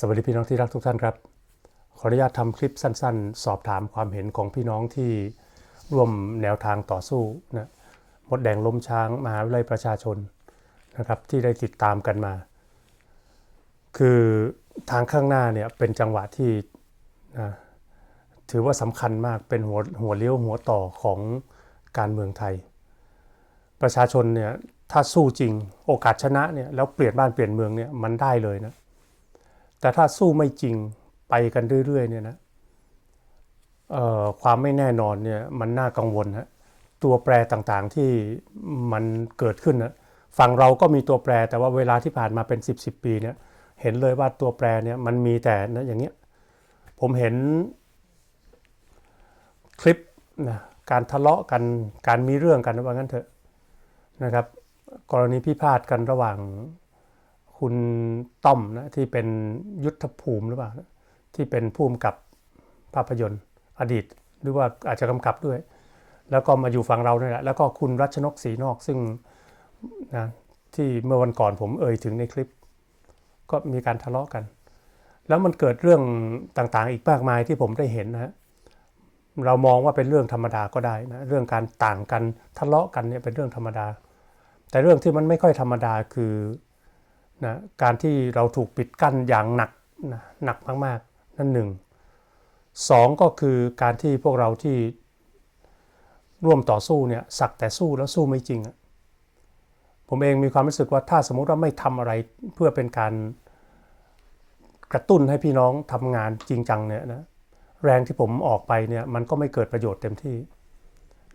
สวัสดีพี่น้องที่รักทุกท่านครับ ขออนุญาตทำคลิปสั้น ๆ สอบถามความเห็นของพี่น้องที่ร่วมแนวทางต่อสู้นะมดแดงล้มช้างมหาวิทยาลัยประชาชนนะครับที่ได้ติดตามกันมา คือทางข้างหน้าเนี่ยเป็นจังหวะที่นะถือว่าสำคัญมากเป็นหัวหัวเลี้ยวหัวต่อของการเมืองไทย ประชาชนเนี่ยถ้าสู้จริงโอกาสชนะเนี่ยแล้วเปลี่ยนบ้านเปลี่ยนเมืองเนี่ยมันได้เลยนะ แต่ถ้าสู้ไม่จริงไปกันเรื่อยๆเนี่ยนะความไม่แน่นอนเนี่ยมันน่ากังวลฮะตัวแปรต่างๆที่มันเกิดขึ้นนะฝั่งเราก็มีตัวแปรแต่ว่าเวลาที่ผ่านมาเป็น 10บสปีเนี่ยเห็นเลยว่าตัวแปรเนี่ยมันมีแต่นะอย่างเงี้ยผมเห็นคลิปนะการทะเลาะกันการมีเรื่องกันว่างั้นเถอะนะครับ กรณีพิพาทกันระหว่าง คุณต้อมนะที่เป็นยุทธภูมิหรือเปล่าที่เป็นผู้กำกับภาพยนตร์อดีต หรือว่าอาจจะกำกับด้วย แล้วก็มาอยู่ฝั่งเราเนี่ยแหละแล้วก็คุณรัชนกศรีนอกซึ่งนะที่เมื่อวันก่อนผมเอ่ยถึงในคลิป ก็มีการทะเลาะกัน แล้วมันเกิดเรื่องต่างๆ อีกมากมายที่ผมได้เห็นนะฮะเรามองว่าเป็นเรื่องธรรมดาก็ได้นะเรื่องการต่างกันทะเลาะกันเนี่ยเป็นเรื่องธรรมดา แต่เรื่องที่มันไม่ค่อยธรรมดาคือ นะการที่เราถูกปิดกั้นอย่างหนักนะหนักมากๆ นั่นหนึ่งสองก็คือการที่พวกเราที่ร่วมต่อสู้เนี่ยสักแต่สู้แล้วสู้ไม่จริง ผมเองมีความรู้สึกว่าถ้าสมมุติว่าไม่ทำอะไรเพื่อเป็นการกระตุ้นให้พี่น้องทำงานจริงจังเนี่ยนะแรงที่ผมออกไปเนี่ยมันก็ไม่เกิดประโยชน์เต็มที่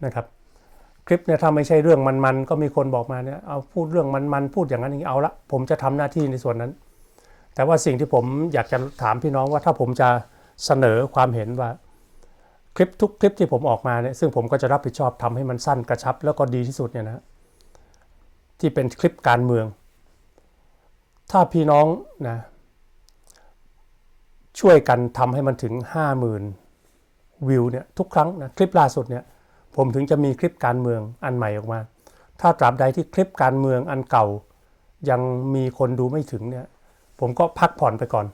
นะครับ คลิปเนี่ยถ้าไม่ใช่เรื่องมันๆก็มีคนบอกมาเนี่ยเอาพูดเรื่องมันๆพูดอย่างนั้นอย่างนี้เอาละผมจะทำหน้าที่ในส่วนนั้น แต่ว่าสิ่งที่ผมอยากจะถามพี่น้องว่าถ้าผมจะเสนอความเห็นว่า คลิปทุกคลิปที่ผมออกมาเนี่ยซึ่งผมก็จะรับผิดชอบทำให้มันสั้นกระชับ แล้วก็ดีที่สุดเนี่ยนะที่เป็นคลิปการเมือง ถ้าพี่น้องนะช่วยกันทำให้มันถึง 50,000 วิวเนี่ยทุกครั้งนะคลิปล่าสุดเนี่ย ผมถึงจะมีคลิปการเมืองอันใหม่ออกมา ถ้าตราบใดที่คลิปการเมืองอันเก่า ยังมีคนดูไม่ถึงเนี่ย ผมก็พักผ่อนไปก่อน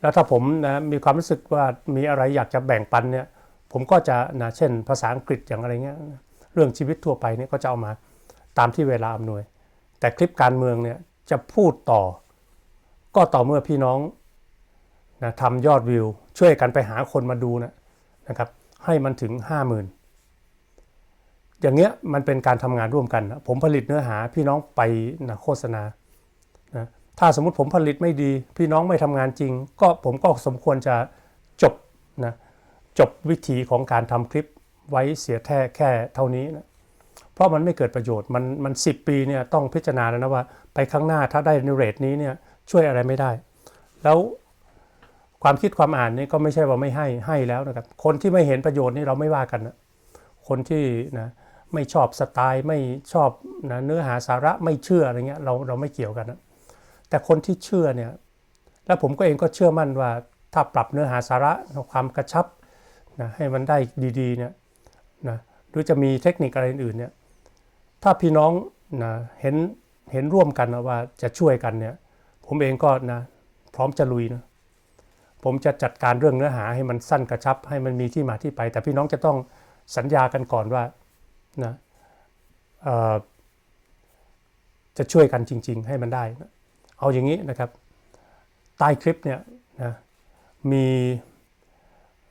แล้วถ้าผมนะมีความรู้สึกว่ามีอะไรอยากจะแบ่งปันเนี่ยผมก็จะนะเช่น ภาษาอังกฤษอย่างอะไรเงี้ยเรื่องชีวิตทั่วไปเนี่ยก็จะเอามาตามที่เวลาอำนวย แต่คลิปการเมืองเนี่ยจะพูดต่อ ก็ต่อเมื่อพี่น้องนะทำยอดวิว ช่วยกันไปหาคนมาดูนะนะครับให้มันถึง 50,000 อย่างเงี้ยมันเป็นการทำงานร่วมกัน ผมผลิตเนื้อหาพี่น้องไปนะโฆษณานะถ้าสมมติผมผลิตไม่ดี พี่น้องไม่ทำงานจริง ก็ผมก็สมควรจะจบนะจบวิธีของการทำคลิปไว้เสียแค่แค่เท่านี้นะเพราะมันไม่เกิดประโยชน์มันมันสิปีเนี่ยต้องพิจารณาแล้วนะว่า ไปข้างหน้าถ้าได้ในเรทนี้เนี่ยช่วยอะไรไม่ได้ แล้วความคิดความอ่านนี่ก็ไม่ใช่ว่าไม่ให้ให้แล้วนะครับ คนที่ไม่เห็นประโยชน์นี่เราไม่ว่ากันนะคนที่นะ ไม่ชอบสไตล์ไม่ชอบนะเนื้อหาสาระไม่เชื่ออะไรเงี้ยเราเราไม่เกี่ยวกันนะแต่คนที่เชื่อเนี่ยแล้วผมก็เองก็เชื่อมั่นว่าถ้าปรับเนื้อหาสาระความกระชับนะให้มันได้ดีๆเนี่ยนะหรือจะมีเทคนิคอะไรอื่นเนี่ยถ้าพี่น้องนะเห็นเห็นร่วมกันนะว่าจะช่วยกันเนี่ยผมเองก็นะพร้อมจะลุยนะผมจะจัดการเรื่องเนื้อหาให้มันสั้นกระชับ ให้มันมีที่มาที่ไป แต่พี่น้องจะต้องสัญญากันก่อนว่า นะจะช่วยกันจริง ๆ ให้มันได้นะเอาอย่างนี้นะครับใต้คลิปเนี่ยนะมี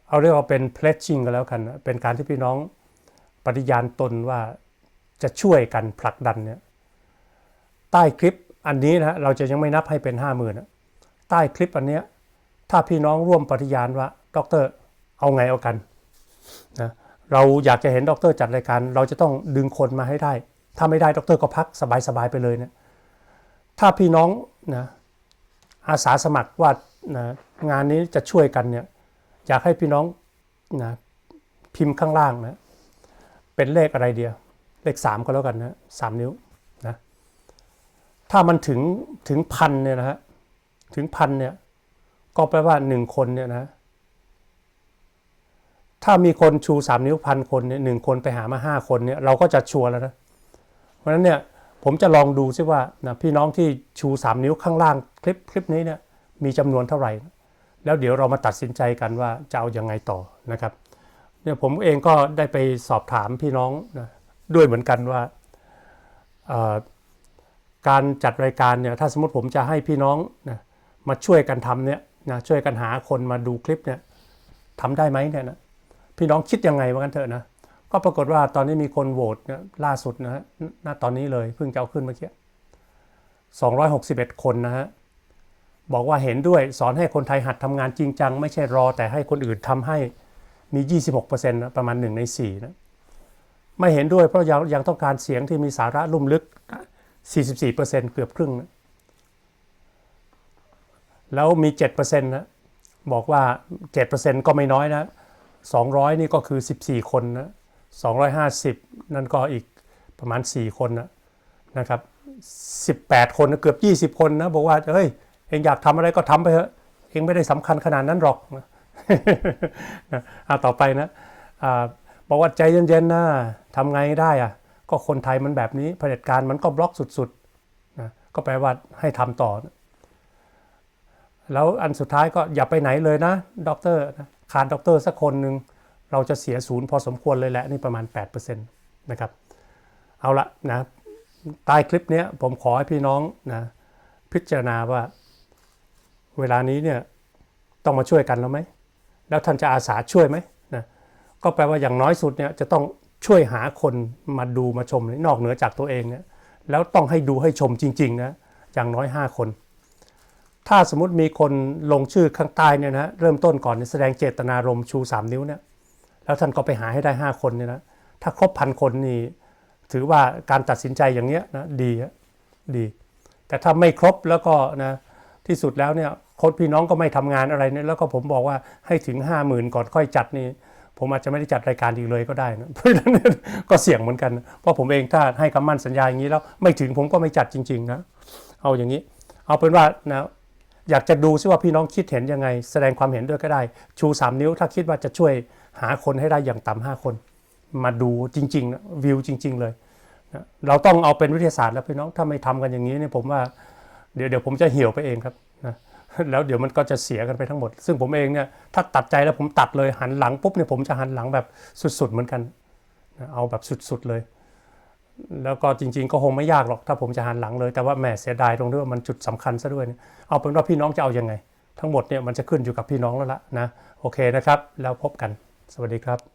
เอาเรียกว่าเป็น pledging กันแล้วกันนะเป็นการที่พี่น้องปฏิญาณตนว่าจะช่วยกันผลักดันเนี่ยใต้คลิปอันนี้นะเราจะยังไม่นับให้เป็นห้าหมื่นใต้คลิปอันเนี้ยถ้าพี่น้องร่วมปฏิญาณว่าด็อกเตอร์เอาไงเอากันนะ เราอยากจะเห็นด็อกเตอร์จัดรายการ เราจะต้องดึงคนมาให้ได้ ถ้าไม่ได้ด็อกเตอร์ก็พักสบายๆไปเลยเนะถ้าพี่น้องนะอาสาสมัครว่านะงานนี้จะช่วยกันเนี่ยอยากให้พี่น้องนะพิมพ์ข้างล่างนะเป็นเลขอะไรเดียว เลขสามก็แล้วกันนะสามนิ้วนะถ้ามันถึงถึงพันเนี่ยนะฮะถึงพันเนี่ยก็แปลว่าหนึ่งคนเนี่ยนะ ถ้ามีคนชูสามนิ้วพันคนเนี่ยหนึ่งคนไปหามาห้าคนเนี่ยเราก็จะชัวร์แล้วนะ เพราะฉะนั้นเนี่ยผมจะลองดูซิว่านะพี่น้องที่ชูสามนิ้วข้างล่างคลิปคลิปนี้เนี่ยมีจำนวนเท่าไหร่ แล้วเดี๋ยวเรามาตัดสินใจกันว่าจะเอาอยัางไงต่อนะครับเนี่ยผมเองก็ได้ไปสอบถามพี่น้องนะด้วยเหมือนกันว่าการจัดรายการเนี่ยถ้าสมมติผมจะให้พี่น้องนะมาช่วยกันทำเนี่ยนะช่วยกันหาคนมาดูคลิปเนี่ยทำได้ไหมเนี่ยนะ พี่น้องคิดยังไงว่ากันเถอะนะ ก็ปรากฏว่าตอนนี้มีคนโหวตล่าสุดนะฮะณตอนนี้เลยเพิ่งจะเอาขึ้นเมื่อกี้261 คนนะฮะ บอกว่าเห็นด้วยสอนให้คนไทยหัดทำงานจริงจัง ไม่ใช่รอแต่ให้คนอื่นทำให้มี 26%นะประมาณ 1 ใน 4 นะ ไม่เห็นด้วยเพราะยังยังต้องการเสียงที่มีสาระลุ่มลึก 44%เกือบครึ่งนะแล้วมี 7%นะ บอกว่า 7%ก็ไม่น้อยนะ 200 นี่ก็คือ 14 คนนะ250 นั่นก็อีกประมาณ 4 คนนะนะครับ18 คนนะเกือบ 20 คนนะบอกว่าเฮ้ยเองอยากทำอะไรก็ทำไปเถอะเองไม่ได้สำคัญขนาดนั้นหรอกนะเอาต่อไปนะอบอกว่าใจเย็นๆนะทำไงได้อะก็คนไทยมันแบบนี้เผด็จการมันก็บล็อกสุดๆนะก็แปลว่าให้ทำต่อนะแล้วอันสุดท้ายก็อย่าไปไหนเลยนะด็อกเตอร์นะ ขาดด็อกเตอร์สักคนหนึ่งเราจะเสียศูนย์พอสมควรเลยแหละนี่ประมาณ 8%นะครับเอาละนะใต้คลิปนี้ผมขอให้พี่น้องนะพิจารณาว่าเวลานี้เนี่ยต้องมาช่วยกันแล้วไหม แล้วท่านจะอาสาช่วยไหมนะก็แปลว่าอย่างน้อยสุดเนี่ยจะต้องช่วยหาคนมาดูมาชมนอกเหนือจากตัวเองเนี่ยแล้วต้องให้ดูให้ชมจริงๆนะอย่างน้อย 5 คน ถ้าสมมติมีคนลงชื่อข้างใต้เนี่ยนะเริ่มต้นก่อนแสดงเจตนารมณ์ชู 3 นิ้วเนี่ยแล้วท่านก็ไปหาให้ได้ 5 คนเนี่ยนะถ้าครบพันคนนี่ถือว่าการตัดสินใจอย่างเนี้ยนะดีฮะดี แต่ถ้าไม่ครบแล้วก็นะที่สุดแล้วเนี่ยคนพี่น้องก็ไม่ทำงานอะไรเนี่ยแล้วก็ผมบอกว่าให้ถึง 5 0,000 ก่อนค่อยจัดนี่ผมอาจจะไม่ได้จัดรายการอีกเลยก็ได้นะเพราะฉะนั้นก็เสี่ยงเหมือนกัน เพราะผมเองถ้าให้คำมั่นสัญญาอย่างนี้แล้วไม่ถึงผมก็ไม่จัดจริง ๆ นะ เอาอย่างนี้ เอาเป็นว่านะ อยากจะดูซิว่าพี่น้องคิดเห็นยังไง แสดงความเห็นด้วยก็ได้ ชู3นิ้วถ้าคิดว่าจะช่วยหาคนให้ได้อย่างต่ำห้าคน มาดูจริงๆนะวิวจริง ๆ เลยเราต้องเอาเป็นวิทยาศาสตร์แล้วพี่น้องถ้าไม่ทำกันอย่างนี้เนี่ยผมว่าเดี๋ยวเดี๋ยวผมจะเหี่ยวไปเองครับนะแล้วเดี๋ยวมันก็จะเสียกันไปทั้งหมด ซึ่งผมเองเนี่ยถ้าตัดใจแล้วผมตัดเลยหันหลังปุ๊บเนี่ยผมจะหันหลังแบบสุดๆเหมือนกัน เอาแบบสุดๆเลย แล้วก็จริง ๆ ก็คงไม่ยากหรอกถ้าผมจะหันหลังเลยแต่ว่าแหมเสียดายตรงที่ว่ามันจุดสำคัญซะด้วยเนี่ยเอาเป็นว่าพี่น้องจะเอายังไง ทั้งหมดเนี่ยมันจะขึ้นอยู่กับพี่น้องแล้วล่ะนะโอเคนะครับ แล้วพบกัน สวัสดีครับ